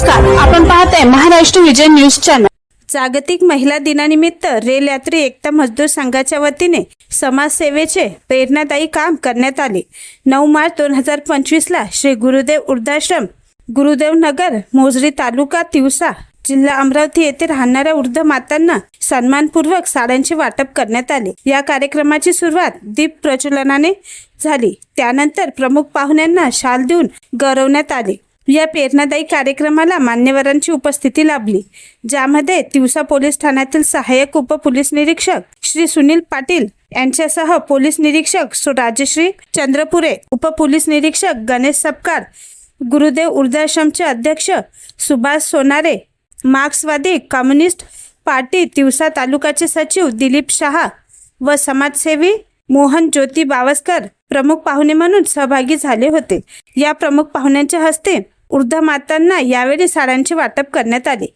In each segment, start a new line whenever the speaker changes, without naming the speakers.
नमस्कार आपण पाहत आहे महाराष्ट्र विजय न्यूज चॅनल
जागतिक महिला दिनानिमित्त रेल यात्री एकता मजदूर संघाच्या वतीने समाजसेवेचे प्रेरणादायी काम करण्यात आले. नऊ मार्च दोन हजार पंचवीसला श्री गुरुदेव वृद्धाश्रम गुरुदेव नगर मोजरी तालुका तिवसा जिल्हा अमरावती येथे राहणाऱ्या वृद्ध मातांना सन्मानपूर्वक साड्यांचे वाटप करण्यात आले. या कार्यक्रमाची सुरुवात दीप प्रज्वलनाने झाली. त्यानंतर प्रमुख पाहुण्यांना शाल देऊन गौरवण्यात आले. या प्रेरणादायी कार्यक्रमाला मान्यवरांची उपस्थिती लाभली. ज्यामध्ये तिवसा पोलीस ठाण्यातील सहाय्यक उप पोलीस निरीक्षक श्री सुनील पाटील यांच्यासह पोलीस निरीक्षक सु राजश्री चंद्रपुरे उप पोलीस निरीक्षक गणेश सपकार गुरुदेव ऊर्जाश्रमचे अध्यक्ष सुभाष सोनारे मार्क्सवादी कम्युनिस्ट पार्टी तिवसा तालुकाचे सचिव दिलीप शहा व समाजसेवी मोहन ज्योती बावस्कर प्रमुख पाहुणे म्हणून सहभागी झाले होते. या प्रमुख पाहुण्यांच्या हस्ते वृद्ध मातांना यावेळी साड्यांचे वाटप करण्यात आले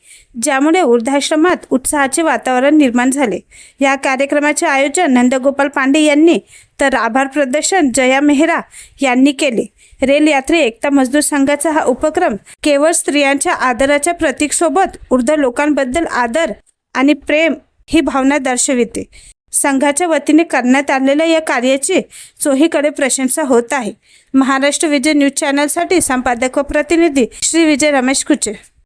ज्यामुळे वृद्धाश्रमात उत्साहाचे वातावरण निर्माण झाले. या कार्यक्रमाचे आयोजन नंदगोपाल पांडे यांनी तर आभार प्रदर्शन जया मेहरा यांनी केले. रेल यात्रे एकता मजदूर संघाचा हा उपक्रम केवळ स्त्रियांच्या आदराच्या प्रतीकसोबत वृद्ध लोकांबद्दल आदर आणि प्रेम ही भावना दर्शविते. संघाच्या वतीने करण्यात आलेल्या या कार्याची चोहीकडे प्रशंसा होत आहे. महाराष्ट्र विजय न्यूज चॅनलसाठी संपादक व प्रतिनिधी श्री विजय रमेश कुचे.